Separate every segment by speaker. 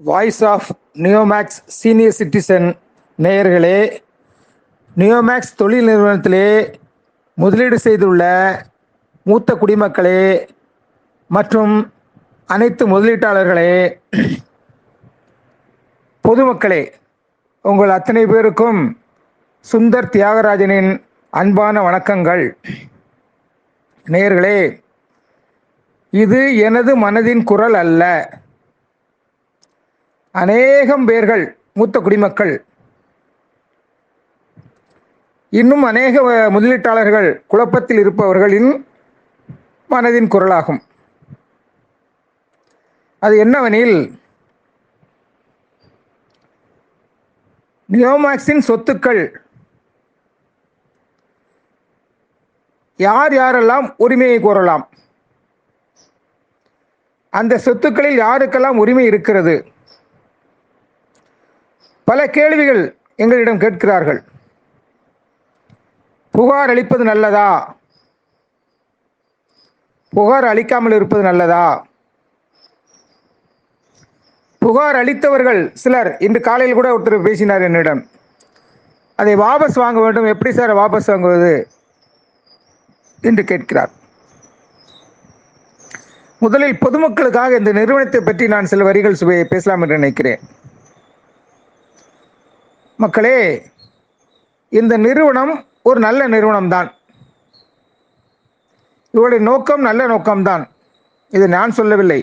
Speaker 1: Voice of Neomax senior citizen நேயர்களே நியோமேக்ஸ் தொழில் நிறுவனத்திலே முதலீடு செய்துள்ள மூத்த குடிமக்களே மற்றும் அனைத்து முதலீட்டாளர்களே பொதுமக்களே உங்கள் அத்தனை பேருக்கும் சுந்தர் தியாகராஜனின் அன்பான வணக்கங்கள். நேயர்களே இது எனது மனதின் குரல் அல்ல. அநேகம் பேர்கள் மூத்த குடிமக்கள் இன்னும் அநேக முதலீட்டாளர்கள் குழப்பத்தில் இருப்பவர்களின் மனதின் குரலாகும். அது என்னவெனில் நியோமாக்ஸின் சொத்துக்கள் யார் யாரெல்லாம் உரிமையை கோரலாம்? அந்த சொத்துக்களில் யாருக்கெல்லாம் உரிமை இருக்கிறது? பல கேள்விகள் எங்களிடம் கேட்கிறார்கள். புகார் அளிப்பது நல்லதா? புகார் அளிக்காமல் இருப்பது நல்லதா? புகார் அளித்தவர்கள் சிலர் இன்று காலையில் கூட ஒருத்தர் பேசினார் என்னிடம். அதை வாபஸ் வாங்க வேண்டும். எப்படி சார் வாபஸ் வாங்குவது? என்று கேட்கிறார். முதலில் பொதுமக்களுக்காக இந்த நிறுவனத்தை பற்றி நான் சில வரிகள் பேசலாம் என்று நினைக்கிறேன். மக்களே இந்த நிறுவனம் ஒரு நல்ல நிறுவனம் தான் இவருடைய நோக்கம் நல்ல நோக்கம்தான். இது நான் சொல்லவில்லை.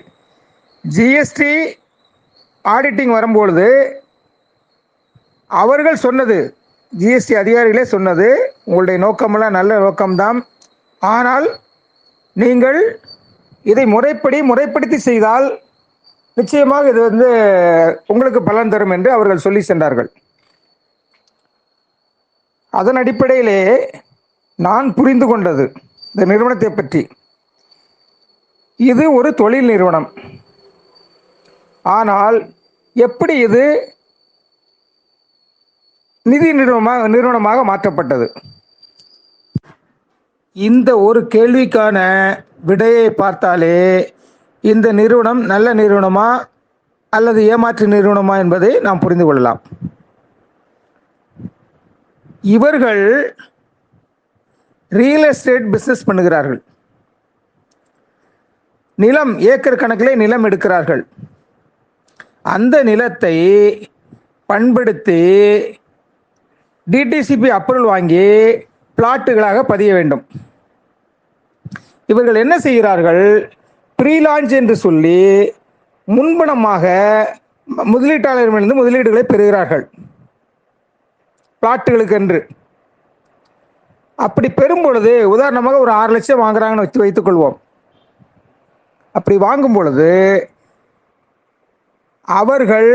Speaker 1: ஜிஎஸ்டி ஆடிட்டிங் வரும்பொழுது அவர்கள் சொன்னது ஜிஎஸ்டி அதிகாரிகளே சொன்னது உங்களுடைய நோக்கமெல்லாம் நல்ல நோக்கம்தான். ஆனால் நீங்கள் இதை முறைப்படி முறைப்படுத்தி செய்தால் நிச்சயமாக இது வந்து உங்களுக்கு பலன் தரும் என்று அவர்கள் சொல்லி சென்றார்கள். அதன் அடிப்படையிலே நான் புரிந்து கொண்டது இந்த நிறுவனத்தை பற்றி. இது ஒரு தொழில் நிறுவனம். ஆனால் எப்படி இது நிதி நிறுவனமாக நிறுவனமாக மாற்றப்பட்டது? இந்த ஒரு கேள்விக்கான விடையை பார்த்தாலே இந்த நிறுவனம் நல்ல நிறுவனமா அல்லது ஏமாற்று நிறுவனமா என்பதை நாம் புரிந்து கொள்ளலாம். இவர்கள் ரியல் எஸ்டேட் பிஸ்னஸ் பண்ணுகிறார்கள். நிலம் ஏக்கர் கணக்கிலே நிலம் எடுக்கிறார்கள். அந்த நிலத்தை பண்படுத்தி டிடிசிபி அப்ரூவல் வாங்கி பிளாட்டுகளாக பதிய வேண்டும். இவர்கள் என்ன செய்கிறார்கள்? ப்ரீலான்ச் என்று சொல்லி முன்பணமாக ம- முதலீட்டாளர்களிடமிருந்து முதலீடுகளை பெறுகிறார்கள். பிளாட்டுகளுக்கு என்று அப்படி பெறும் பொழுது உதாரணமாக ஒரு ஆறு லட்சம் வாங்குறாங்கன்னு வச்சு வைத்துக் கொள்வோம். அப்படி வாங்கும் பொழுது அவர்கள்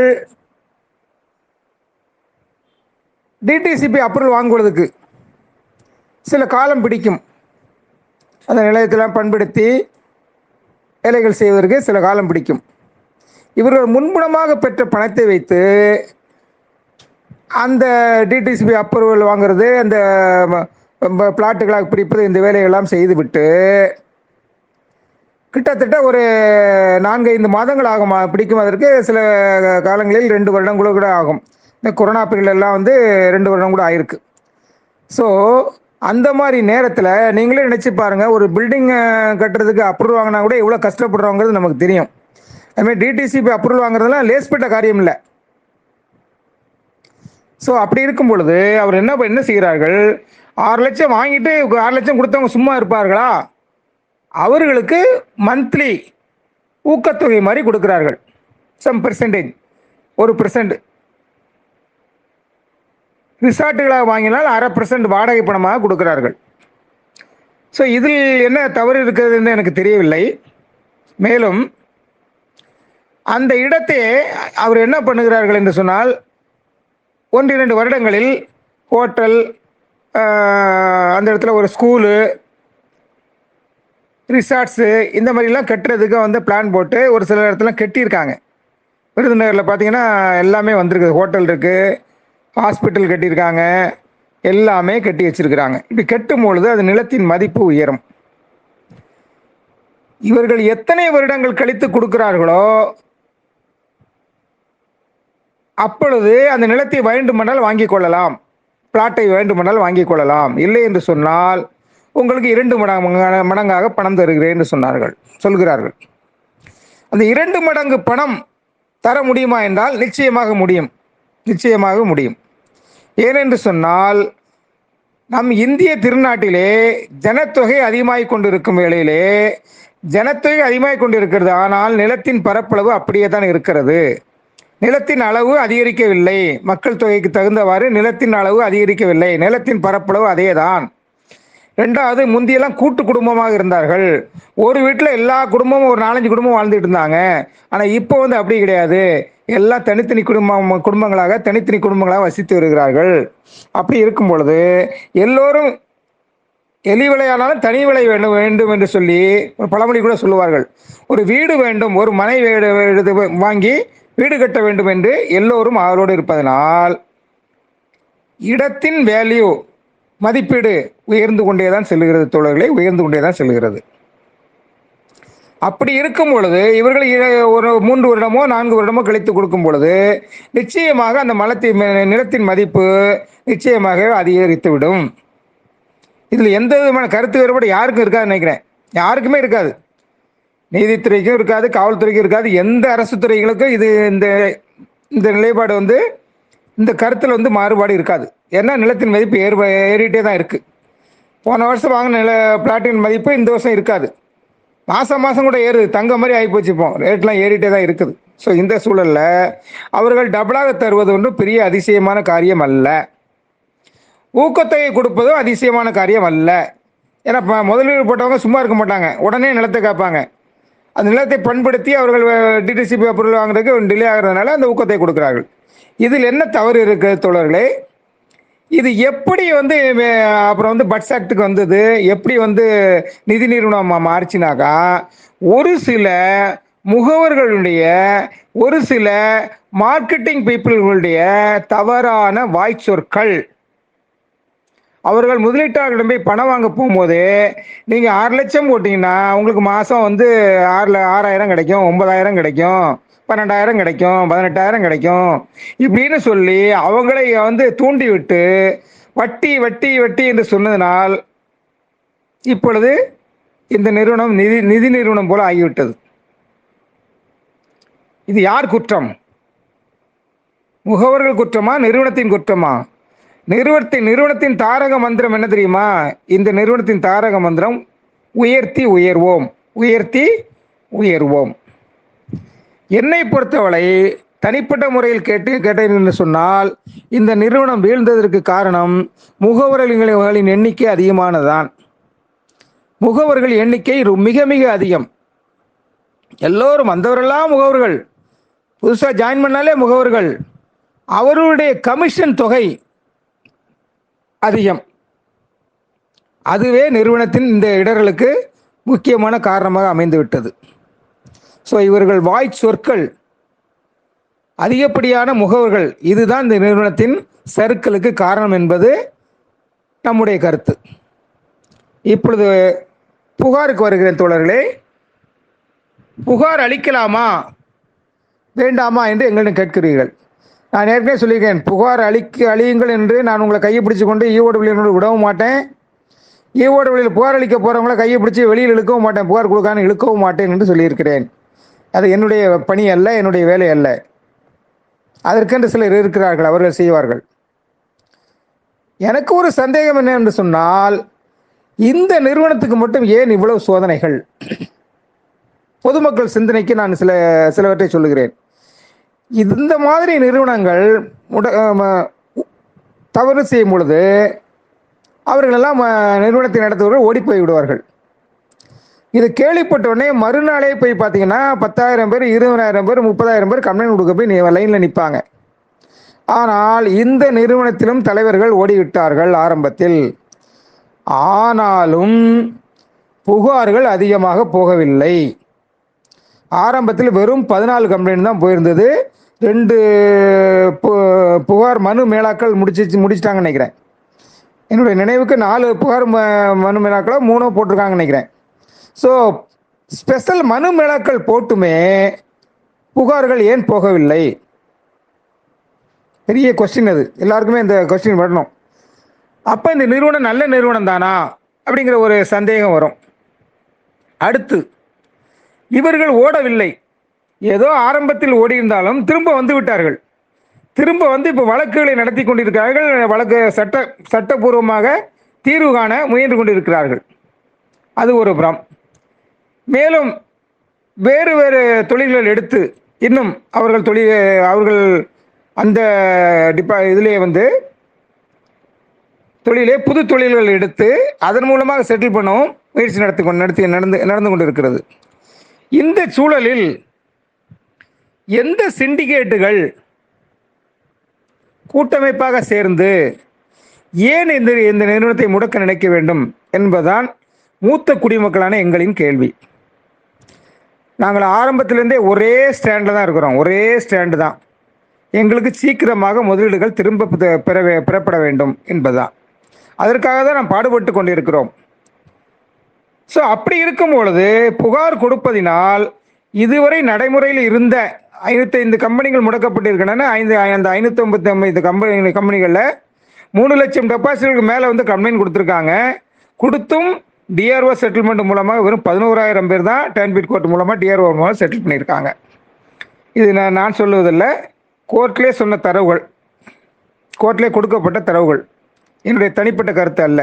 Speaker 1: டிடிசிபி அப்ரூவல் வாங்குவதற்கு சில காலம் பிடிக்கும். அந்த நிலையத்தில் பண்படுத்தி வேலைகள் செய்வதற்கு சில காலம் பிடிக்கும். இவர்கள் முன்புணமாக பெற்ற பணத்தை வைத்து அந்த டிடிசிபி அப்ரூவல் வாங்குறது அந்த பிளாட்டுகளாக பிரிப்பது இந்த வேலையெல்லாம் செய்துவிட்டு கிட்டத்தட்ட ஒரு நான்கைந்து மாதங்கள் ஆகும்? பிடிக்கும் அதற்கு சில காலங்களில் ரெண்டு வருடங்களும் கூட ஆகும். இந்த கொரோனா பீரியட் எல்லாம் வந்து ரெண்டு வருடம் கூட ஆயிருக்கு. ஸோ அந்த மாதிரி நேரத்தில் நீங்களே நினச்சி பாருங்கள் ஒரு பில்டிங் கட்டுறதுக்கு அப்ரூவல் வாங்கினா கூட எவ்வளோ கஷ்டப்படுறோங்கிறது நமக்கு தெரியும். அதுமாதிரி டிடிசிபி அப்ரூவல் வாங்குறதுலாம் லேஸ்பட்ட காரியம் இல்லை. ஸோ அப்படி இருக்கும் பொழுது அவர் என்ன என்ன செய்கிறார்கள்? ஆறு லட்சம் வாங்கிட்டு ஆறு லட்சம் கொடுத்தவங்க சும்மா இருப்பார்களா? அவர்களுக்கு மந்த்லி ஊக்கத்தொகை மாதிரி கொடுக்கிறார்கள். சம் பெர்சன்டேஜ் ஒரு பெர்சன்ட் ரிசார்ட்டுகளாக வாங்கினால் அரை பெர்சன்ட் வாடகை பணமாக கொடுக்கிறார்கள். ஸோ இதில் என்ன தவறு இருக்கிறதுன்னு எனக்கு தெரியவில்லை. மேலும் அந்த இடத்தை அவர் என்ன பண்ணுகிறார்கள் என்று சொன்னால் ஒன்று இரண்டு வருடங்களில் ஹோட்டல் அந்த இடத்துல ஒரு ஸ்கூலு ரிசார்ட்ஸு இந்த மாதிரிலாம் கட்டுறதுக்கு வந்து பிளான் போட்டு ஒரு சில இடத்துல கட்டியிருக்காங்க. விருதுநகரில் பார்த்தீங்கன்னா எல்லாமே வந்திருக்குது. ஹோட்டல் இருக்குது ஹாஸ்பிட்டல் கட்டியிருக்காங்க எல்லாமே கட்டி வச்சிருக்கிறாங்க. இப்படி கட்டும் பொழுது அது நிலத்தின் மதிப்பு உயரும். இவர்கள் எத்தனை வருடங்கள் கழித்து கொடுக்கிறார்களோ அப்பொழுது அந்த நிலத்தை வேண்டுமென்றால் வாங்கிக் கொள்ளலாம். பிளாட்டை வேண்டுமென்றால் வாங்கிக் கொள்ளலாம். இல்லை என்று சொன்னால் உங்களுக்கு இரண்டு மடங்கு மடங்காக பணம் தருகிறேன் என்று சொன்னார்கள் சொல்கிறார்கள். அந்த இரண்டு மடங்கு பணம் தர முடியுமா என்றால் நிச்சயமாக முடியும். நிச்சயமாக முடியும். ஏனென்று சொன்னால் நம் இந்திய திருநாட்டிலே ஜனத்தொகை அதிகமாகிக் கொண்டிருக்கும் வேளையிலே ஜனத்தொகை அதிகமாகிக் கொண்டிருக்கிறது. ஆனால் நிலத்தின் பரப்பளவு அப்படியே தான் இருக்கிறது. நிலத்தின் அளவு அதிகரிக்கவில்லை. மக்கள் தொகைக்கு தகுந்தவாறு நிலத்தின் அளவு அதிகரிக்கவில்லை. நிலத்தின் பரப்பளவு அதேதான். ரெண்டாவது முந்தியெல்லாம் கூட்டு குடும்பமாக இருந்தார்கள். ஒரு வீட்டில் எல்லா குடும்பமும் ஒரு நாலஞ்சு குடும்பம் வாழ்ந்துட்டு இருந்தாங்க. ஆனால் இப்போ வந்து அப்படி கிடையாது. எல்லாம் தனித்தனி குடும்பம் குடும்பங்களாக தனித்தனி குடும்பங்களாக வசித்து வருகிறார்கள். அப்படி இருக்கும் பொழுது எல்லோரும் எலி விளையானாலும் தனி விலை வேண்டும் வேண்டும் என்று சொல்லி ஒரு பழமொழி கூட சொல்லுவார்கள். ஒரு வீடு வேண்டும் ஒரு மனை வீடு வீடு வாங்கி வீடு கட்ட வேண்டும் என்று எல்லோரும் அவரோடு இருப்பதனால் இடத்தின் வேல்யூ மதிப்பீடு உயர்ந்து கொண்டே தான் செல்கிறது தோழர்களே உயர்ந்து கொண்டே தான் செல்கிறது அப்படி இருக்கும் பொழுது இவர்கள் இ- ஒரு மூன்று வருடமோ நான்கு வருடமோ கழித்து கொடுக்கும் பொழுது நிச்சயமாக அந்த மலத்தின் நிலத்தின் மதிப்பு நிச்சயமாக அதிகரித்துவிடும். இதில் எந்த விதமான கருத்து வேறுபாடு யாருக்கும் இருக்காதுன்னு நினைக்கிறேன். யாருக்குமே இருக்காது. நீதித்துறைக்கும் இருக்காது காவல்துறைக்கும் இருக்காது. எந்த அரசு துறைகளுக்கும் இது இந்த இந்த நிலைப்பாடு வந்து இந்த கருத்தில் வந்து மாறுபாடு இருக்காது. ஏன்னா நிலத்தின் மதிப்பு ஏறு ஏறிட்டே தான் இருக்குது போன வருஷம் வாங்கின நில பிளாட்டின் மதிப்பு இந்த வருஷம் இருக்காது. மாதம் மாதம் கூட ஏறுது. தங்க மாதிரி ஆகிப்போச்சு இப்போ. ரேட்லாம் ஏறிட்டே தான் இருக்குது. ஸோ இந்த சூழலில் அவர்கள் டபுளாக தருவது ஒன்றும் பெரிய அதிசயமான காரியம் அல்ல. ஊக்கத்தொகை கொடுப்பதும் அதிசயமான காரியம் அல்ல. ஏன்னா இப்போ முதலீடு போட்டவங்க சும்மா இருக்க மாட்டாங்க. உடனே நிலத்தை கேட்பாங்க அந்த நிலத்தை பண்படுத்தி அவர்கள் டிடிசிபி பொருள் வாங்குறதுக்கு டிலே ஆகிறதுனால அந்த ஊக்கத்தை கொடுக்குறார்கள். இதில் என்ன தவறு இருக்குது தோழர்களே? இது எப்படி வந்து அப்புறம் வந்து பட்ஸ் ஆக்டுக்கு வந்தது? எப்படி வந்து நிதி நிறுவனம் மா- மாறுச்சுனாக்கா ஒரு சில முகவர்களுடைய ஒரு சில மார்க்கெட்டிங் பீப்புள்களுடைய தவறான வாய்ச்சொற்கள் அவர்கள் முதலீட்டாளர்களிடம் போய் பணம் வாங்க போகும்போது நீங்கள் ஆறு லட்சம் போட்டிங்கன்னா உங்களுக்கு மாதம் வந்து ஆறில் ஆறாயிரம் கிடைக்கும் ஒன்பதாயிரம் கிடைக்கும் பன்னெண்டாயிரம் கிடைக்கும் பதினெட்டாயிரம் கிடைக்கும். இப்படின்னு சொல்லி அவங்களை வந்து தூண்டி விட்டு வட்டி வட்டி வட்டி என்று சொன்னதினால் இப்பொழுது இந்த நிறுவனம் நிதி நிதி நிறுவனம் போல ஆகிவிட்டது. இது யார் குற்றம்? முகவர்கள் குற்றமா நிறுவனத்தின் குற்றமா? நிறுவனத்தின் நிறுவனத்தின் தாரக மந்திரம் என்ன தெரியுமா? இந்த நிறுவனத்தின் தாரக மந்திரம் உயர்த்தி உயர்வோம் உயர்த்தி உயர்வோம். என்னை பொறுத்தவரை தனிப்பட்ட முறையில் கேட்டு கேட்டேன் என்று சொன்னால் இந்த நிறுவனம் வீழ்ந்ததற்கு காரணம் முகவர்களின் எண்ணிக்கை அதிகமானதான் முகவர்கள் எண்ணிக்கை மிக மிக அதிகம். எல்லோரும் வந்தவரெல்லாம் முகவர்கள். புதுசாக ஜாயின் பண்ணாலே முகவர்கள். அவர்களுடைய கமிஷன் தொகை அதிகம். அதுவே நிறுவனத்தின் இந்த இடர்களுக்கு முக்கியமான காரணமாக அமைந்துவிட்டது. ஸோ இவர்கள் வாய் சொற்கள் அதிகப்படியான முகவர்கள் இதுதான் இந்த நிறுவனத்தின் சருக்களுக்கு காரணம் என்பது நம்முடைய கருத்து. இப்பொழுது புகாருக்கு வருகிறேன் தோழர்களே. புகார் அளிக்கலாமா வேண்டாமா என்று எங்களிடம் கேட்கிறீர்கள். நான் ஏற்கனவே சொல்லியிருக்கேன் புகார் அளிக்க அழியுங்கள் என்று நான் உங்களை கையை பிடிச்சு கொண்டு ஈவோடு விடவும் மாட்டேன். ஈவோடு வெளியில் புகார் அளிக்க போகிறவங்கள கையை பிடிச்சி வெளியில் இழுக்கவும் மாட்டேன் புகார் கொடுக்கான்னு இழுக்கவும் மாட்டேன் என்று சொல்லியிருக்கிறேன். அது என்னுடைய பணி அல்ல என்னுடைய வேலை அல்ல. அதற்கென்று சிலர் இருக்கிறார்கள் அவர்கள் செய்வார்கள். எனக்கு ஒரு சந்தேகம் என்ன என்று சொன்னால் இந்த நிறுவனத்துக்கு மட்டும் ஏன் இவ்வளவு சோதனைகள்? பொதுமக்கள் சிந்தனைக்கு நான் சில சிலவற்றை சொல்லுகிறேன். இந்த மாதிரி நிறுவனங்கள் முட ம, தவறு செய்யும் பொழுது அவர்களெல்லாம் ம, நிறுவனத்தை நடத்துபவர்கள் ஓடி போய் விடுவார்கள் இது கேள்விப்பட்டோடனே மறுநாளே போய் பார்த்தீங்கன்னா பத்தாயிரம் பேர் இருபதாயிரம் பேர் முப்பதாயிரம் பேர் கம்ப்ளைண்ட் கொடுக்க போய் லைனில் நிற்பாங்க ஆனால் இந்த நிறுவனத்திலும் தலைவர்கள் ஓடிவிட்டார்கள் ஆரம்பத்தில். ஆனாலும் புகார்கள் அதிகமாக போகவில்லை. ஆரம்பத்தில் வெறும் பதினாலு கம்ப்ளைண்ட் தான் போயிருந்தது. ரெண்டு பு- புகார் மனு மேலாக்கள் முடிச்சு முடிச்சிட்டாங்கன்னு நினைக்கிறேன். என்னுடைய நினைவுக்கு நாலு புகார் ம- மனு மேலாக்களோ மூணோ போட்டிருக்காங்கன்னு நினைக்கிறேன். ஸோ ஸ்பெஷல் மனு மேலாக்கள் போட்டுமே புகார்கள் ஏன் போகவில்லை? பெரிய கொஸ்டின் அது. எல்லாருக்குமே இந்த கொஸ்டின் வரணும். அப்போ இந்த நிறுவனம் நல்ல நிறுவனம் தானா? அப்படிங்கிற ஒரு சந்தேகம் வரும். அடுத்து இவர்கள் ஓடவில்லை. ஏதோ ஆரம்பத்தில் ஓடியிருந்தாலும் திரும்ப வந்து விட்டார்கள். திரும்ப வந்து இப்போ வழக்குகளை நடத்தி கொண்டிருக்கிறார்கள். வழக்கு சட்ட சட்டபூர்வமாக தீர்வு காண முயன்று கொண்டிருக்கிறார்கள். அது ஒரு புறம். மேலும் வேறு வேறு தொழில்கள் எடுத்து இன்னும் அவர்கள் தொழில் அவர்கள் அந்த டிபா இதிலே வந்து தொழிலே புது தொழில்கள் எடுத்து அதன் மூலமாக செட்டில் பண்ணவும் முயற்சி நடத்தி கொண்டு நடத்தி நடந்து நடந்து கொண்டிருக்கிறது. இந்த சூழலில் எந்த சிண்டிகேட்டுகள் கூட்டமைப்பாக சேர்ந்து ஏன் இந்த இந்த நிறுவனத்தை முடக்க நினைக்க வேண்டும் என்பதுதான் மூத்த குடிமக்களான எங்களின் கேள்வி. நாங்கள் ஆரம்பத்திலேருந்தே ஒரே ஸ்டாண்டில் தான் இருக்கிறோம். ஒரே ஸ்டாண்டு தான். எங்களுக்கு சீக்கிரமாக முதலீடுகள் திரும்ப பெற பெறப்பட வேண்டும் என்பதுதான். அதற்காக தான் நாம் பாடுபட்டு கொண்டிருக்கிறோம். ஸோ அப்படி இருக்கும் பொழுது புகார் கொடுப்பதினால் இதுவரை நடைமுறையில் இருந்த ஐநூத்தைந்து கம்பெனிகள் முடக்கப்பட்டிருக்கின்றன. ஐந்து அந்த ஐநூற்றி ஐம்பத்தி ஐம்பது கம்பெனி கம்பெனிகளில் மூணு லட்சம் டெபாசிட்களுக்கு மேலே வந்து கம்ப்ளைண்ட் கொடுத்துருக்காங்க. கொடுத்தும் டிஆர்ஓ செட்டில்மெண்ட் மூலமாக வெறும் பதினோராயிரம் பேர் தான் டேன்பிட் கோர்ட் மூலமாக டிஆர்ஓ மூலம் செட்டில் பண்ணியிருக்காங்க. இது நான் நான் சொல்லுவதில்லை. கோர்ட்லேயே சொன்ன தரவுகள் கோர்ட்லேயே கொடுக்கப்பட்ட தரவுகள். என்னுடைய தனிப்பட்ட கருத்து அல்ல.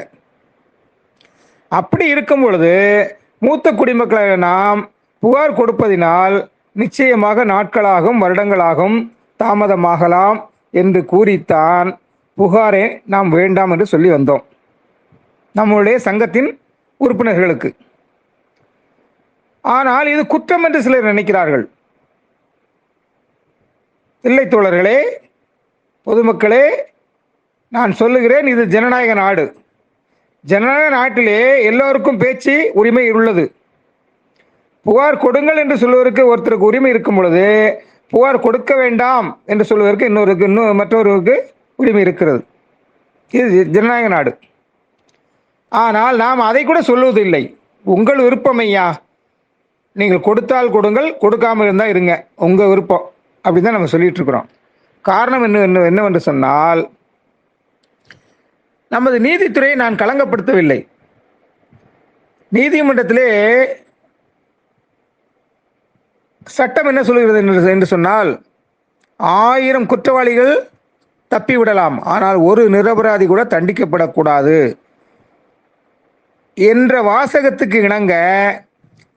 Speaker 1: அப்படி இருக்கும் பொழுது மூத்த குடிமக்களாக நாம் புகார் கொடுப்பதினால் நிச்சயமாக நாட்களாகும் வருடங்களாகும் தாமதமாகலாம் என்று கூறித்தான் புகாரே நாம் வேண்டாம் என்று சொல்லி வந்தோம். நம்முடைய சங்கத்தின் உறுப்பினர்களுக்கு. ஆனால் இது குற்றம் என்று சிலர் நினைக்கிறார்கள். இல்லை தோழர்களே பொதுமக்களே நான் சொல்லுகிறேன் இது ஜனநாயக நாடு. ஜனநாயக நாட்டிலே எல்லோருக்கும் பேச்சு உரிமை உள்ளது. புகார் கொடுங்கள் என்று சொல்வதற்கு ஒருத்தருக்கு உரிமை இருக்கும் பொழுது புகார் கொடுக்க வேண்டாம் என்று சொல்வதற்கு இன்னொருக்கு இன்னும் மற்றொருவருக்கு உரிமை இருக்கிறது. இது ஜனநாயக நாடு. ஆனால் நாம் அதை கூட சொல்லுவதில்லை. உங்கள் விருப்பம் ஐயா. நீங்கள் கொடுத்தால் கொடுங்கள் கொடுக்காமல் இருந்தால் இருங்க. உங்கள் விருப்பம். அப்படின்னு தான் நம்ம சொல்லிட்டு இருக்கிறோம். காரணம் என்ன என்னவென்று சொன்னால் நமது நீதித்துறையை நான் களங்கப்படுத்தவில்லை. நீதிமன்றத்திலே சட்டம் என்ன சொல்கிறது என்று சொன்னால் ஆயிரம் குற்றவாளிகள் தப்பிவிடலாம் ஆனால் ஒரு நிரபராதி கூட தண்டிக்கப்படக்கூடாது. என்ற வாசகத்துக்கு இணங்க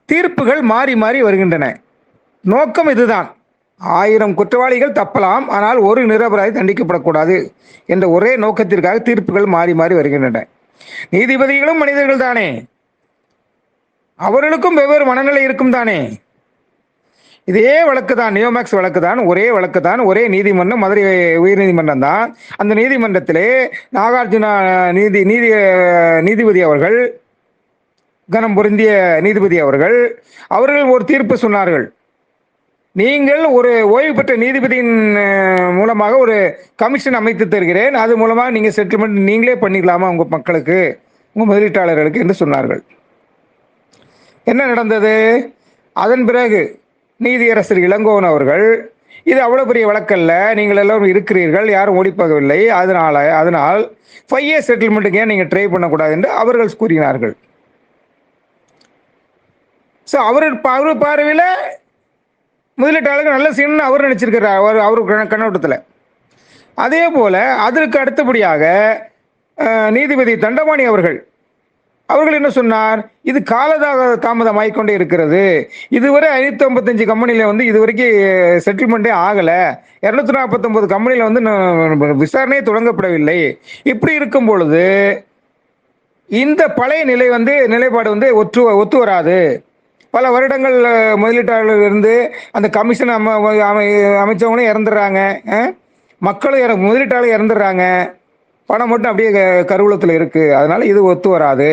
Speaker 1: தீர்ப்புகள் மாறி மாறி வருகின்றன. நோக்கம் இதுதான். ஆயிரம் குற்றவாளிகள் தப்பலாம் ஆனால் ஒரு நிரபராதி தண்டிக்கப்படக்கூடாது என்ற ஒரே நோக்கத்திற்காக தீர்ப்புகள் மாறி மாறி வருகின்றன. நீதிபதிகளும் மனிதர்கள் தானே? அவர்களுக்கும் வெவ்வேறு மனநிலை இருக்கும் தானே? இதே வழக்கு தான் நியோமேக்ஸ் வழக்கு தான் ஒரே வழக்கு தான் ஒரே நீதிமன்றம் மதுரை உயர்நீதிமன்றம் தான். அந்த நீதிமன்றத்திலே நாகார்ஜுனா நீதி நீதி நீதிபதி அவர்கள் கனம் பொருந்திய நீதிபதி அவர்கள் அவர்கள் ஒரு தீர்ப்பு சொன்னார்கள். நீங்கள் ஒரு ஓய்வு பெற்ற நீதிபதியின் மூலமாக ஒரு கமிஷன் அமைத்து தருகிறேன். அது மூலமாக நீங்கள் செட்டில்மெண்ட் நீங்களே பண்ணிக்கலாமா உங்கள் மக்களுக்கு உங்கள் முதலீட்டாளர்களுக்கு என்று சொன்னார்கள். என்ன நடந்தது? அதன் பிறகு நீதியரசர் இளங்கோவன் அவர்கள் இது அவ்வளோ பெரிய வழக்கல்ல நீங்கள் எல்லோரும் இருக்கிறீர்கள் யாரும் ஓடிப்போகவில்லை அதனால அதனால் ஃபைவ் இயர் செட்டில்மெண்ட்டுக்கு ஏன் நீங்கள் ட்ரை பண்ணக்கூடாது என்று அவர்கள் கூறினார்கள். ஸோ அவர் அவர் பார்வையில் முதலீட்டாளர்கள் நல்ல சீன் அவர் நினச்சிருக்கிறார் அவர் அவர் கண்ணோட்டத்தில். அதே போல் அதற்கு அடுத்தபடியாக நீதிபதி தண்டபாணி அவர்கள் அவர்கள் என்ன சொன்னார்? இது காலதாக தாமதம் ஆகிக்கொண்டே இருக்கிறது. இதுவரை ஐநூற்றி ஐம்பத்தஞ்சு கம்பெனியில் வந்து இது வரைக்கும் செட்டில்மெண்ட்டே ஆகலை. இரநூத்தி நாற்பத்தொம்பது கம்பெனியில் வந்து விசாரணையே தொடங்கப்படவில்லை. இப்படி இருக்கும் பொழுது இந்த பழைய நிலை வந்து நிலைப்பாடு வந்து ஒற்று ஒத்து வராது. பல வருடங்கள் முதலீட்டாளர்கள் இருந்து அந்த கமிஷன் அம அமைச்சவங்களும் இறந்துடுறாங்க. மக்களும் இற முதலீட்டாளர் இறந்துடுறாங்க. பணம் மட்டும் அப்படியே கருவூலத்தில் இருக்குது அதனால் இது ஒத்து வராது.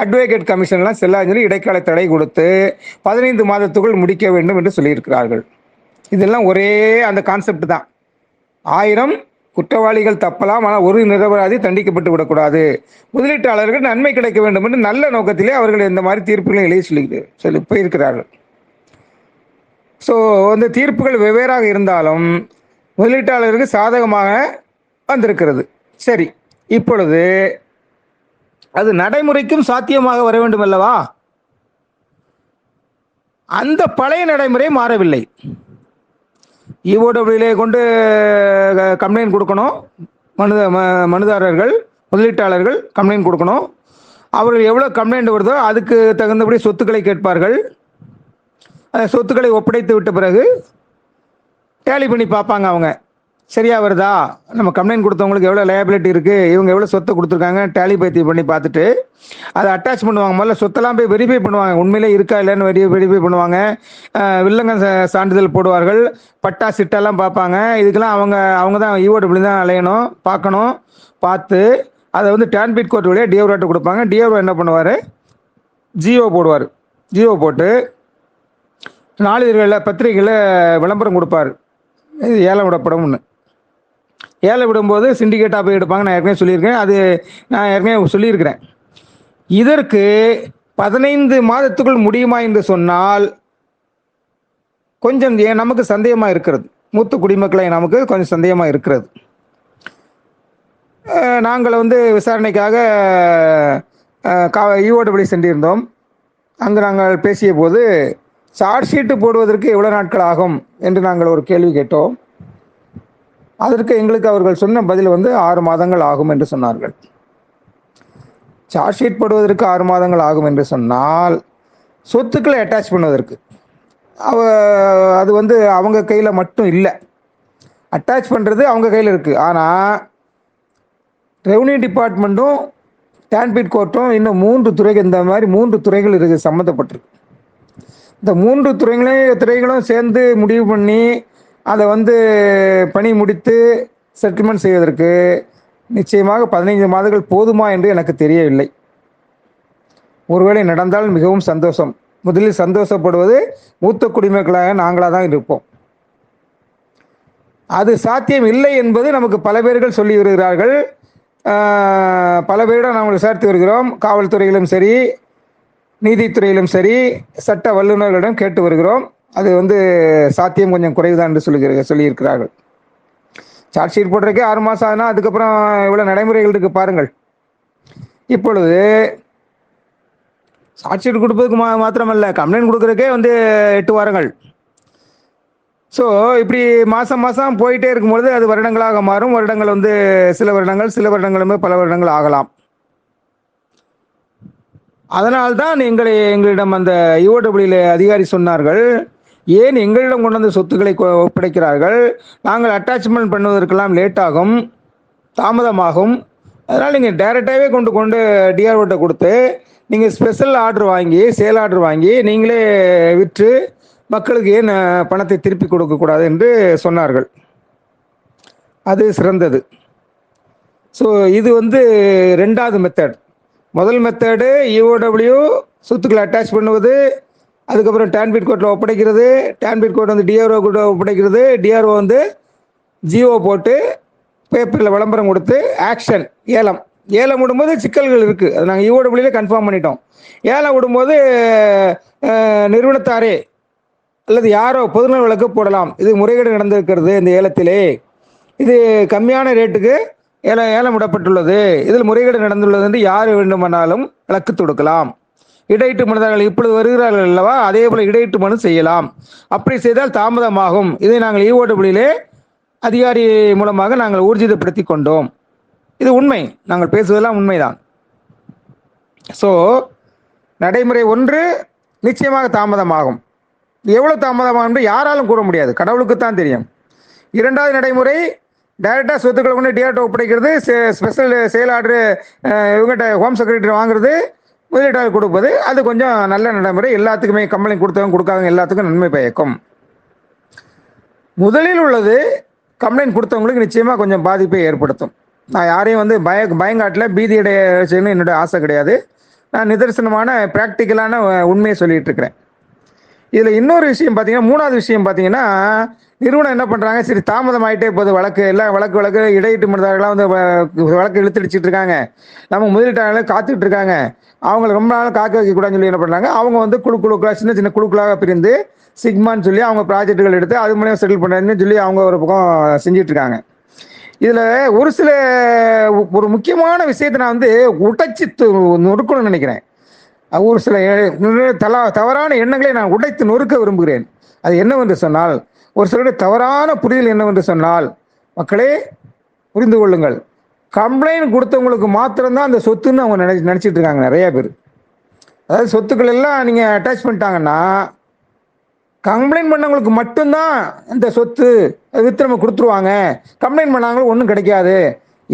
Speaker 1: அட்வொகேட் கமிஷன்லாம் செல்லாதுன்னு சொல்லி இடைக்கால தடை கொடுத்து பதினைந்து மாதத்துக்குள் முடிக்க வேண்டும் என்று சொல்லியிருக்கிறார்கள். இதெல்லாம் ஒரே அந்த கான்செப்ட் தான். ஆயிரம் குற்றவாளிகள் தப்பலாம் ஆனால் ஒரு நிரபராதி தண்டிக்கப்பட்டு விடக்கூடாது. முதலீட்டாளர்கள் நன்மை கிடைக்க வேண்டும் என்று நல்ல நோக்கத்திலே அவர்கள் இந்த மாதிரி தீர்ப்புகளை எழுதி சொல்லி சொல்லி போயிருக்கிறார்கள். ஸோ அந்த தீர்ப்புகள் வெவ்வேறாக இருந்தாலும் முதலீட்டாளருக்கு சாதகமாக வந்திருக்கிறது. சரி இப்பொழுது அது நடைமுறைக்கும் சாத்தியமாக வர வேண்டும் அல்லவா அந்த பழைய நடைமுறை மாறவில்லை. இஓடபிள்யூலே கொண்டு கம்ப்ளைண்ட் கொடுக்கணும். மனு ம- மனுதாரர்கள் முதலீட்டாளர்கள் கம்ப்ளைண்ட் கொடுக்கணும். அவர்கள் எவ்வளோ கம்ப்ளைண்ட் வருதோ அதுக்கு தகுந்தபடி சொத்துக்களை கேட்பார்கள். அந்த சொத்துக்களை ஒப்படைத்து விட்ட பிறகு டேலி பண்ணி பார்ப்பாங்க அவங்க. சரியா வருதா? நம்ம கம்ப்ளைண்ட் கொடுத்தவங்களுக்கு எவ்வளோ லேபிலிட்டி இருக்குது இவங்க எவ்வளோ சொத்தை கொடுத்துருக்காங்க? டேலி பைத்தி பண்ணி பார்த்துட்டு அதை அட்டாச் பண்ணுவாங்க. முதல்ல சொத்தெல்லாம் போய் வெரிஃபை பண்ணுவாங்க. உண்மையிலே இருக்கா இல்லைன்னு வெரி வெரிஃபை பண்ணுவாங்க. வில்லங்க சான்றிதழ் போடுவார்கள். பட்டா சிட்டெல்லாம் பார்ப்பாங்க. இதுக்கெல்லாம் அவங்க அவங்க தான் ஈவோடு தான் அலையணும். பார்க்கணும். பார்த்து அதை வந்து டேன்பீட் கோர்ட் வழியாக டிஓராட்ட கொடுப்பாங்க. டிஓரோ என்ன பண்ணுவார்? ஜியோ போடுவார். ஜியோ போட்டு நாளிதழ்களில் பத்திரிகையில் விளம்பரம் கொடுப்பார். இது ஏலம் விடப்படும்னு ஏழை விடும்போது சிண்டிகேட்டாக போய் எடுப்பாங்க. நான் ஏற்கனவே சொல்லியிருக்கேன். அது நான் ஏற்கனவே சொல்லியிருக்கிறேன். இதற்கு பதினைந்து மாதத்துக்குள் முடியுமா என்று சொன்னால் கொஞ்சம் ஏன் நமக்கு சந்தேகமாக இருக்கிறது. மூத்த குடிமக்களை நமக்கு கொஞ்சம் சந்தேகமாக இருக்கிறது. நாங்கள் வந்து விசாரணைக்காக அஹ், கா ஈவோட்டபடி சென்றிருந்தோம். அங்கு நாங்கள் பேசிய போது சார்ஜ் ஷீட்டு போடுவதற்கு எவ்வளோ நாட்கள் ஆகும் என்று நாங்கள் ஒரு கேள்வி கேட்டோம். அதற்கு எங்களுக்கு அவர்கள் சொன்ன பதில் வந்து ஆறு மாதங்கள் ஆகும் என்று சொன்னார்கள். சார்ஜ் ஷீட் போடுவதற்கு ஆறு மாதங்கள் ஆகும் என்று சொன்னால் சொத்துக்களை அட்டாச் பண்ணுவதற்கு. அவ அது வந்து அவங்க கையில் மட்டும் இல்லை. அட்டாச் பண்ணுறது அவங்க கையில் இருக்குது ஆனால் ரெவன்யூ டிபார்ட்மெண்ட்டும் டான்பீட் கோர்ட்டும் இன்னும் மூன்று துறைகள் இந்த மாதிரி மூன்று துறைகள் இருக்குது சம்மந்தப்பட்டிருக்கு இந்த மூன்று துறைகளையும் துறைகளும் சேர்ந்து முடிவு பண்ணி அதை வந்து பணி முடித்து செட்டில்மெண்ட் செய்வதற்கு நிச்சயமாக பதினைந்து மாதங்கள் போதுமா என்று எனக்கு தெரியவில்லை. ஒருவேளை நடந்தால் மிகவும் சந்தோஷம். முதலில் சந்தோஷப்படுவது மூத்த குடிமக்களாக நாங்களாக தான் இருப்போம். அது சாத்தியம் இல்லை என்பது நமக்கு பல பேர்கள் சொல்லி வருகிறார்கள். பல பேரிடம் நாங்கள் விசாரித்து வருகிறோம். காவல்துறையிலும் சரி நீதித்துறையிலும் சரி சட்ட வல்லுநர்களிடம் கேட்டு வருகிறோம். அது வந்து சாத்தியம் கொஞ்சம் குறைவுதான் என்று சொல்லுகிற சொல்லியிருக்கிறார்கள். சார்ஜ் ஷீட் போடுறதுக்கே ஆறு மாதம் ஆகுனா அதுக்கப்புறம் இவ்வளோ நடைமுறைகள் இருக்குது பாருங்கள். இப்பொழுது சார்ஜ் ஷீட் கொடுப்பதுக்கு மா மாத்திரமல்ல கம்ப்ளைண்ட் கொடுக்குறதுக்கே வந்து எட்டு வாரங்கள். ஸோ இப்படி மாதம் மாதம் போயிட்டே இருக்கும்பொழுது அது வருடங்களாக மாறும். வருடங்கள் வந்து சில வருடங்கள் சில வருடங்களுமே பல வருடங்கள் ஆகலாம். அதனால்தான் எங்களை எங்களிடம் அந்த யூஓடபிள்யூல அதிகாரி சொன்னார்கள். ஏன் எங்களிடம் கொண்டு வந்து சொத்துக்களை கொ- ஒப்படைக்கிறார்கள்? நாங்கள் அட்டாச்மெண்ட் பண்ணுவதற்கெல்லாம் லேட் ஆகும் தாமதமாகும். அதனால் நீங்கள் டைரெக்டாகவே கொண்டு கொண்டு டிஆர்ஓட்ட கொடுத்து நீங்கள் ஸ்பெஷல் ஆர்டர் வாங்கி சேல் ஆர்டர் வாங்கி நீங்களே விற்று மக்களுக்கு ஏன் பணத்தை திருப்பி கொடுக்கக்கூடாது என்று சொன்னார்கள். அது சிறந்தது. ஸோ இது வந்து ரெண்டாவது மெத்தட் முதல் மெத்தடு இஓடபிள்யூ சொத்துக்களை அட்டாச் பண்ணுவது அதுக்கப்புறம் டான்பீட் கோர்ட்டில் ஒப்படைக்கிறது டான்பீட் கோர்ட் வந்து டிஆர்ஓ கூட ஒப்படைக்கிறது டிஆர்ஓ வந்து ஜிஓ போட்டு பேப்பரில் விளம்பரம் கொடுத்து ஆக்ஷன் ஏலம். ஏலம் விடும்போது சிக்கல்கள் இருக்குது அது நாங்கள் இஓடபிள்யூலே கன்ஃபார்ம் பண்ணிட்டோம். ஏலம் விடும்போது நிறுவனத்தாரே அல்லது யாரோ பொதுநல வழக்கு போடலாம். இது முறைகேடு நடந்திருக்கிறது இந்த ஏலத்திலே. இது கம்மியான ரேட்டுக்கு ஏலம் ஏலம் விடப்பட்டுள்ளது. இதில் முறைகேடு நடந்துள்ளது என்று யார் வேண்டுமானாலும் வழக்கு தொடுக்கலாம். இடையீட்டு மனிதர்கள் இப்பொழுது வருகிறார்கள் அல்லவா? அதே போல இடையீட்டு மனு செய்யலாம். அப்படி செய்தால் தாமதமாகும். இதை நாங்கள் ஈவோட்டபடியிலே அதிகாரி மூலமாக நாங்கள் ஊர்ஜிதப்படுத்தி கொண்டோம். இது உண்மை. நாங்கள் பேசுவதெல்லாம் உண்மைதான். ஸோ நடைமுறை ஒன்று நிச்சயமாக தாமதமாகும். எவ்வளோ தாமதமாகும் என்று யாராலும் கூற முடியாது. கடவுளுக்கு தான் தெரியும். இரண்டாவது நடைமுறை டைரெக்டாக சொத்துக்களை கொண்டு டிஆர்ட்ட ஒப்படைக்கிறது. ஸ்பெஷல் சேல் இவங்ககிட்ட ஹோம் செக்ரட்டரி வாங்குறது. முதலீட்டாளர் கொடுப்பது அது கொஞ்சம் நல்ல நடைமுறை. எல்லாத்துக்குமே கம்ப்ளைண்ட் கொடுத்தவங்க கொடுக்காதவங்க எல்லாத்துக்கும் நன்மை பயக்கும். முதலில் உள்ளது கம்ப்ளைண்ட் கொடுத்தவங்களுக்கு நிச்சயமாக கொஞ்சம் பாதிப்பை ஏற்படுத்தும். நான் யாரையும் வந்து பய பயங்காட்டில் பீதி அடைய செய்யணும்னு என்னோட ஆசை கிடையாது. நான் நிதர்சனமான ப்ராக்டிக்கலான உண்மையை சொல்லிகிட்டு இருக்கிறேன். இதில் இன்னொரு விஷயம் பார்த்தீங்கன்னா மூணாவது விஷயம் பார்த்தீங்கன்னா நிறுவனம் என்ன பண்ணுறாங்க சரி தாமதம் ஆகிட்டே போகுது. வழக்கு எல்லாம் வழக்கு வழக்கு இடையீட்டு மனிதர்கள்லாம் வந்து வ- வழக்கு இழுத்தடிச்சிட்டு இருக்காங்க. நம்ம முதலீட்டாளர்கள் காத்துக்கிட்டு இருக்காங்க. அவங்கள ரொம்ப நாள் காக்க வைக்கக்கூடாதுன்னு சொல்லி என்ன பண்ணுறாங்க அவங்க வந்து குழு குழுக்களாக சின்ன சின்ன குழுக்களாக பிரிந்து சிக்மான்னு சொல்லி அவங்க ப்ராஜெக்ட்டுகள் எடுத்து அது மூலியம் செட்டில் பண்ணுறதுன்னு சொல்லி அவங்க ஒரு பக்கம் செஞ்சுட்டு இருக்காங்க. இதில் ஒரு சில ஒரு முக்கியமான விஷயத்தை நான் வந்து உடைச்சி நொறுக்கணும்னு நினைக்கிறேன். ஒரு சில தலா தவறான எண்ணங்களை நான் உடைத்து நொறுக்க விரும்புகிறேன். அது என்னவென்று சொன்னால் ஒரு சிலருடைய தவறான புரிதல் என்னவென்று சொன்னால் மக்களே புரிந்து கொள்ளுங்கள். கம்ப்ளைண்ட் கொடுத்தவங்களுக்கு மாத்திரம்தான் அந்த சொத்துன்னு அவங்க நினை நினச்சிட்டு இருக்காங்க நிறைய பேர். அதாவது சொத்துக்கள் எல்லாம் நீங்கள் அட்டாச் பண்ணிட்டாங்கன்னா கம்ப்ளைண்ட் பண்ணவங்களுக்கு மட்டும்தான் இந்த சொத்து அது வித்து நம்ம கொடுத்துருவாங்க. கம்ப்ளைண்ட் பண்ணாங்களும் ஒன்றும் கிடைக்காது.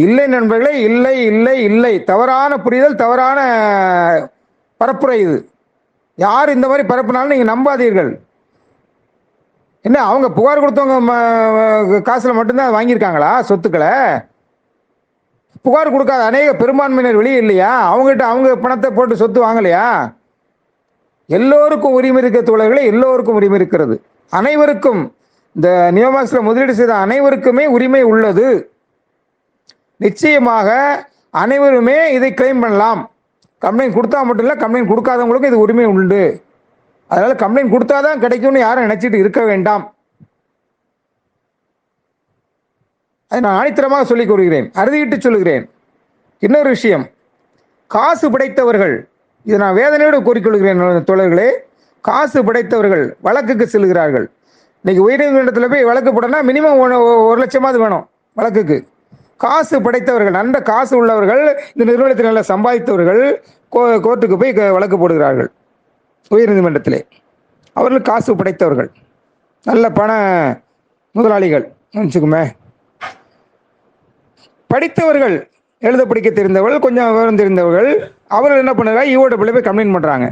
Speaker 1: இல்லை நண்பர்களே இல்லை இல்லை இல்லை. தவறான புரிதல் தவறான பரப்புரை இது. யார் இந்த மாதிரி பரப்புனாலும் நீங்கள் நம்பாதீர்கள். என்ன அவங்க புகார் கொடுத்தவங்க காசில் காசுல மட்டும்தான் வாங்கியிருக்காங்களா சொத்துக்களை? புகார் கொடுக்காத அநேக பெரும்பான்மையினர் வெளியே இல்லையா? அவங்ககிட்ட அவங்க பணத்தை போட்டு சொத்து வாங்கலையா? எல்லோருக்கும் உரிமை இருக்க தோழர்களே எல்லோருக்கும் உரிமை இருக்கிறது. அனைவருக்கும் இந்த நியோமாக்ஸில் முதலீடு செய்த அனைவருக்குமே உரிமை உள்ளது. நிச்சயமாக அனைவருமே இதை கிளைம் பண்ணலாம். கம்ப்ளைண்ட் கொடுத்தா மட்டும் இல்லை கம்ப்ளைண்ட் கொடுக்காதவங்களுக்கும் இது உரிமை உண்டு. அதனால கம்ப்ளைண்ட் கொடுத்தாதான் கிடைக்கும்னு யாரும் நினைச்சிட்டு இருக்க வேண்டாம். அதை நான் ஆணித்தரமாக சொல்லிக் கூறுகிறேன். அறுதியிட்டு சொல்லுகிறேன். இன்னொரு விஷயம். காசு படைத்தவர்கள் இதை நான் வேதனையோடு கூறிக்கொள்கிறேன் தோழர்களே. காசு படைத்தவர்கள் வழக்குக்கு செல்கிறார்கள். இன்னைக்கு உயர்நீதிமன்றத்தில் போய் வழக்கு போடனா மினிமம் ஒரு லட்சமாவது வேணும் வழக்குக்கு. காசு படைத்தவர்கள் நல்ல காசு உள்ளவர்கள் இந்த நிறுவனத்தில் நல்லா சம்பாதித்தவர்கள் கோ கோர்ட்டுக்கு போய் வழக்கு போடுகிறார்கள். உயர்நீதிமன்றத்திலே. அவர்கள் காசு படைத்தவர்கள். நல்ல பண முதலாளிகள் நினச்சிக்குமே படித்தவர்கள் எழுத படிக்க தெரிந்தவர்கள் கொஞ்சம் விவரம் தெரிந்தவர்கள் அவர்கள் என்ன பண்ணுறாங்க? இஓடபிள்யூ போய் கம்ப்ளைண்ட் பண்ணுறாங்க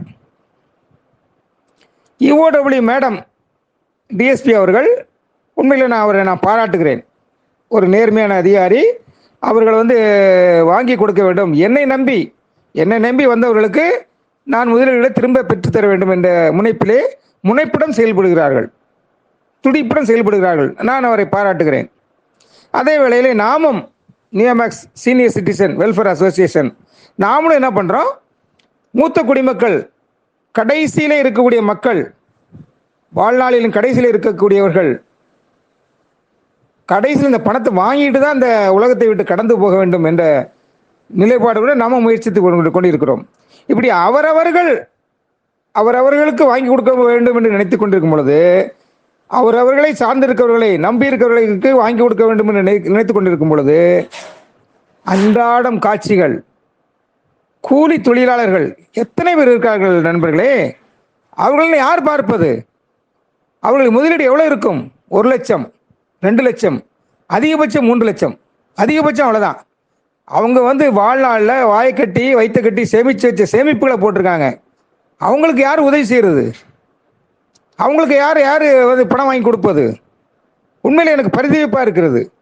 Speaker 1: இஓடபிள்யூ மேடம் டிஎஸ்பி அவர்கள் உண்மையில் நான் அவரை நான் பாராட்டுகிறேன். ஒரு நேர்மையான அதிகாரி அவர்கள் வந்து வாங்கி கொடுக்க வேண்டும். என்னை நம்பி என்னை நம்பி வந்தவர்களுக்கு நான் முதலீடுகளை திரும்ப பெற்றுத்தர வேண்டும் என்ற முனைப்பிலே முனைப்புடன் செயல்படுகிறார்கள். துடிப்புடன் செயல்படுகிறார்கள். நான் அவரை பாராட்டுகிறேன். அதே வேளையிலே நாமும் Neomax senior citizen welfare association நாமளும் என்ன பண்ணுறோம் மூத்த குடிமக்கள் கடைசியில் இருக்கக்கூடிய மக்கள் வாழ்நாளிலும் கடைசியில் இருக்கக்கூடியவர்கள் கடைசியில் இந்த பணத்தை வாங்கிட்டு தான் இந்த உலகத்தை விட்டு கடந்து போக வேண்டும் என்ற நிலைப்பாடு கூட நாம முயற்சித்து கொண்டு கொண்டிருக்கிறோம். இப்படி அவரவர்கள் அவரவர்களுக்கு வாங்கி கொடுக்க வேண்டும் என்று நினைத்து கொண்டிருக்கும் பொழுது அவரவர்களை சார்ந்திருக்கிறவர்களை நம்பி இருக்கிறவர்களுக்கு வாங்கி கொடுக்க வேண்டும் என்று நினை நினைத்து கொண்டிருக்கும் பொழுது அன்றாடம் காட்சிகள் கூலி தொழிலாளர்கள் எத்தனை பேர் இருக்கார்கள் நண்பர்களே? அவர்களை யார் பார்ப்பது? அவர்களுக்கு முதலீடு எவ்வளோ இருக்கும்? ஒரு லட்சம் ரெண்டு லட்சம் அதிகபட்சம் மூன்று லட்சம் அதிகபட்சம் அவ்வளோதான் அவங்க வந்து வாழ்நாளில் வாயை கட்டி வைத்த கட்டி சேமித்து வச்ச சேமிப்புகளை போட்டிருக்காங்க. அவங்களுக்கு யார் உதவி செய்கிறது அவங்களுக்கு யார் யார் வந்து பணம் வாங்கி கொடுப்பது? உண்மையில் எனக்கு பரிதவிப்பாக இருக்கிறது.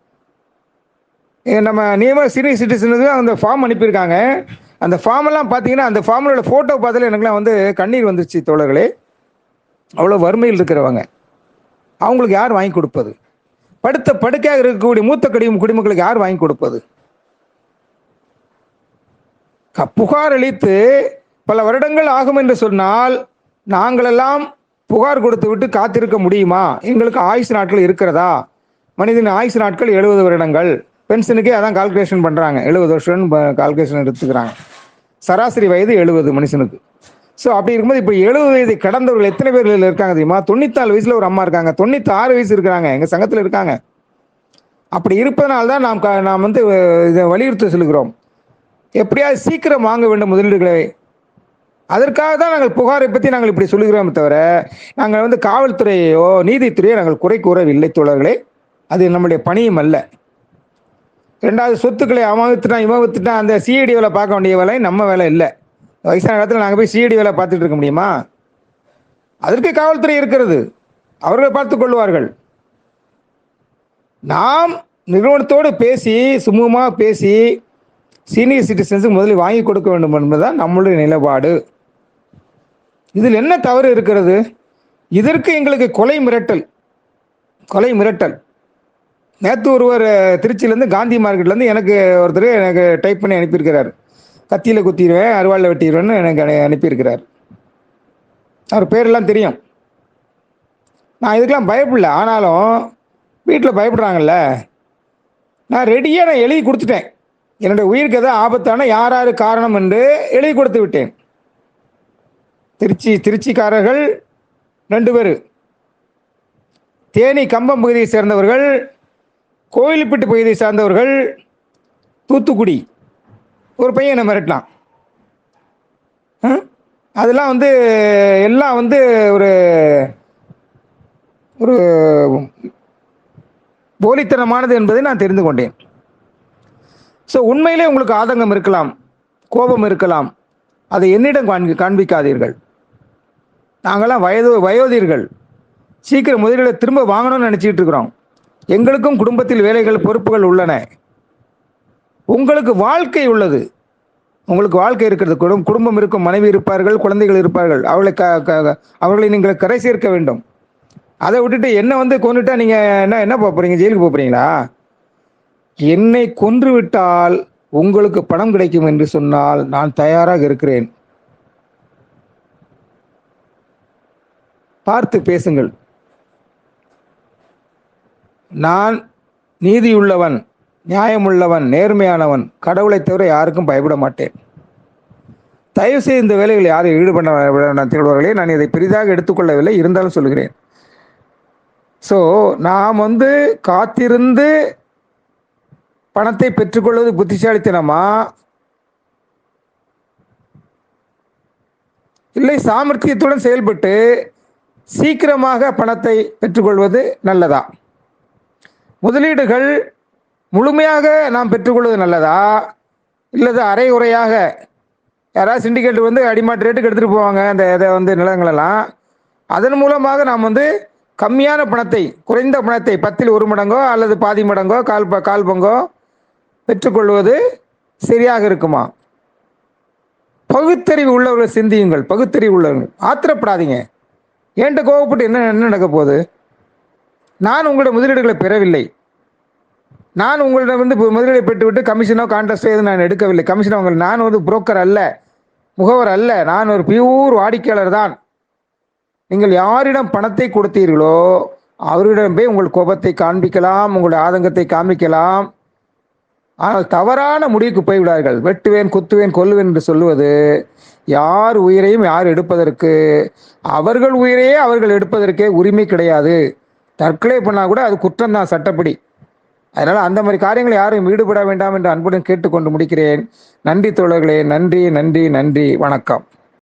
Speaker 1: ஏ, நம்ம நியம சீனியர் சிட்டிசனுக்கு அந்த ஃபார்ம் அனுப்பியிருக்காங்க. அந்த ஃபார்ம் எல்லாம் பார்த்தீங்கன்னா அந்த ஃபார்மோட ஃபோட்டோ பார்த்தாலே எனக்குலாம் வந்து கண்ணீர் வந்துருச்சு தோழர்களே. அவ்வளோ வறுமையில் இருக்கிறவங்க. அவங்களுக்கு யார் வாங்கி கொடுப்பது? படுத்த படுக்கையாக இருக்கக்கூடிய மூத்த கடி குடிமக்களுக்கு யார் வாங்கி கொடுப்பது? புகார் அளித்து பல வருடங்கள் ஆகும் என்று சொன்னால் நாங்களெல்லாம் புகார் கொடுத்து விட்டு காத்திருக்க முடியுமா? எங்களுக்கு ஆயுசு நாட்கள் இருக்கிறதா? மனிதன் ஆயுசு நாட்கள் எழுபது வருடங்கள். பென்ஷனுக்கே அதான் கால்குலேஷன் பண்ணுறாங்க எழுபது வருஷம் கால்குலேஷன் எடுத்துக்கிறாங்க. சராசரி வயது எழுபது மனுஷனுக்கு. ஸோ அப்படி இருக்கும்போது இப்போ எழுபது வயது கடந்தவர்கள் எத்தனை பேர் இருக்காங்க தெரியுமா? தொண்ணூத்தாலு வயசுல ஒரு அம்மா இருக்காங்க. தொண்ணூத்தாறு வயசு இருக்கிறாங்க. எங்கள் சங்கத்தில் இருக்காங்க. அப்படி இருப்பதனால தான் நாம் க- நாம் வந்து இதை வலியுறுத்த சொல்கிறோம் எப்படியாவது சீக்கிரம் வாங்க வேண்டும் முதலீடுகளை. அதற்காக தான் நாங்கள் புகாரை பற்றி நாங்கள் இப்படி சொல்லுகிறோமே தவிர நாங்கள் வந்து காவல்துறையோ நீதித்துறையோ நாங்கள் குறை கூறவில்லை தோழர்களே. அது நம்முடைய பணியும் அல்ல. ரெண்டாவது சொத்துக்களை அவன் வித்துட்டான் அந்த சிஐடி வேலை பார்க்க வேண்டிய வேலை நம்ம வேலை இல்லை. வயசான காலத்தில் நாங்கள் போய் சிஐடி வேலை பார்த்துட்டு இருக்க முடியுமா? அதற்கு காவல்துறை இருக்கிறது. அவர்கள் பார்த்து கொள்வார்கள். நாம் நிறுவனத்தோடு பேசி சுமூகமாக பேசி சீனியர் சிட்டிசன்ஸுக்கு முதலில் வாங்கி கொடுக்க வேண்டும் என்பதுதான் நம்மளுடைய நிலைப்பாடு. இதில் என்ன தவறு இருக்கிறது? இதற்கு எங்களுக்கு கொலை மிரட்டல். கொலை மிரட்டல். நேற்று ஒருவர் திருச்சியிலேருந்து காந்தி மார்க்கெட்லேருந்து எனக்கு ஒருத்தர் எனக்கு டைப் பண்ணி அனுப்பியிருக்கிறார். கத்தியில் குத்திடுவேன் அருவாளில் வெட்டிடுவேன்னு எனக்கு அனுப்பியிருக்கிறார். அவர் பேரெல்லாம் தெரியும். நான் இதுக்கெல்லாம் பயப்படல ஆனாலும் வீட்டில் பயப்படுறாங்கல்ல. நான் ரெடியாக நான் எழுதி கொடுத்துட்டேன். என்னுடைய உயிருக்கு எதாவது ஆபத்தான யாராரு காரணம் என்று எழுதி கொடுத்து விட்டேன். திருச்சி திருச்சிக்காரர்கள் ரெண்டு பேர். தேனி கம்பம் பகுதியை சேர்ந்தவர்கள் கோயில்பட்டு பகுதியை சார்ந்தவர்கள் தூத்துக்குடி. ஒரு பையன் என்ன மிரட்டலாம் அதெல்லாம் வந்து எல்லாம் வந்து ஒரு ஒரு போலித்தனமானது என்பதை நான் தெரிந்து கொண்டேன். ஸோ உண்மையிலே உங்களுக்கு ஆதங்கம் இருக்கலாம் கோபம் இருக்கலாம். அதை என்னிடம் காண்பி காண்பிக்காதீர்கள். நாங்களாம் வயது வயோதீர்கள். சீக்கிரம் முதலீடு திரும்ப வாங்கணும்னு நினச்சிக்கிட்டு இருக்கிறோம். எங்களுக்கும் குடும்பத்தில் வேலைகள் பொறுப்புகள் உள்ளன. உங்களுக்கு வாழ்க்கை உள்ளது. உங்களுக்கு வாழ்க்கை இருக்கிறது. குடும் குடும்பம் இருக்கும் மனைவி இருப்பார்கள் குழந்தைகள் இருப்பார்கள். அவளை க க- அவர்களை நீங்கள் கரை சேர்க்க வேண்டும். அதை விட்டுட்டு என்ன வந்து கொண்டுட்டா நீங்கள் என்ன என்ன போக போகிறீங்க ஜெயிலுக்கு போக போகிறீங்களா என்னை கொன்றுவிட்டால் உங்களுக்கு பணம் கிடைக்கும் என்று சொன்னால் நான் தயாராக இருக்கிறேன். பார்த்து பேசுங்கள். நான் நீதியுள்ளவன் நியாயமுள்ளவன் நேர்மையானவன் கடவுளை தவிர யாருக்கும் பயப்பட மாட்டேன். தயவு செய்து இந்த வேலைகள் யாரும் ஈடுபட வேண்டாம் திருவர்களே நான் இதை பெரிதாக எடுத்துக்கொள்ளவில்லை இருந்தாலும் சொல்கிறேன் ஸோ நாம் வந்து காத்திருந்து பணத்தை பெற்றுக்கொள்வது புத்திசாலித்தனமா? இல்லை சாமர்த்தியத்துடன் செயல்பட்டு சீக்கிரமாக பணத்தை பெற்றுக்கொள்வது நல்லதா? முதலீடுகள் முழுமையாக நாம் பெற்றுக்கொள்வது நல்லதா? இல்லது அரை உரையாக யாராவது சிண்டிகேட் வந்து அடிமாட்டு ரேட்டுக்கு எடுத்துகிட்டு போவாங்க அந்த இதை வந்து நிலங்களெல்லாம். அதன் மூலமாக நாம் வந்து கம்மியான பணத்தை குறைந்த பணத்தை பத்தில் ஒரு மடங்கோ அல்லது பாதி மடங்கோ கால் ப கால் பங்கோ பெற்றுக்கொள்வது சரியாக இருக்குமா? பகுத்தறிவு உள்ளவர்கள் சிந்தியுங்கள். பகுத்தறிவு உள்ளவர்கள். ஆத்திரப்படாதீங்க. ஏன்ட்ட கோவப்பட்டு என்ன என்ன நடக்க போகுது? நான் உங்களோட முதலீடுகளை பெறவில்லை. நான் உங்களிடம் வந்து இப்போ முதலீடு பெற்றுவிட்டு கமிஷனோ கான்ட்ராக்டோ எதுவும் நான் எடுக்கவில்லை. கமிஷனோ அவங்க நான் வந்து புரோக்கர் அல்ல முகவர் அல்ல. நான் ஒரு பியூர் வாடிக்கையாளர் தான். நீங்கள் யாரிடம் பணத்தை கொடுத்தீர்களோ அவரிடம் போய் உங்கள் கோபத்தை காண்பிக்கலாம் உங்களுடைய ஆதங்கத்தை காண்பிக்கலாம். ஆனால் தவறான முடிவுக்கு போய்விடார்கள். வெட்டுவேன் குத்துவேன் கொல்லுவேன் என்று சொல்லுவது யார் உயிரையும் யார் எடுப்பதற்கு? அவர்கள் உயிரையே அவர்கள் எடுப்பதற்கே உரிமை கிடையாது. தற்கொலை பண்ணால் கூட அது குற்றம் தான் சட்டப்படி. அதனால் அந்த மாதிரி காரியங்களை யாரும் ஈடுபட வேண்டாம் என்று அன்புடன் கேட்டுக்கொண்டு முடிக்கிறேன். நன்றி தோழர்களே நன்றி நன்றி நன்றி. வணக்கம்.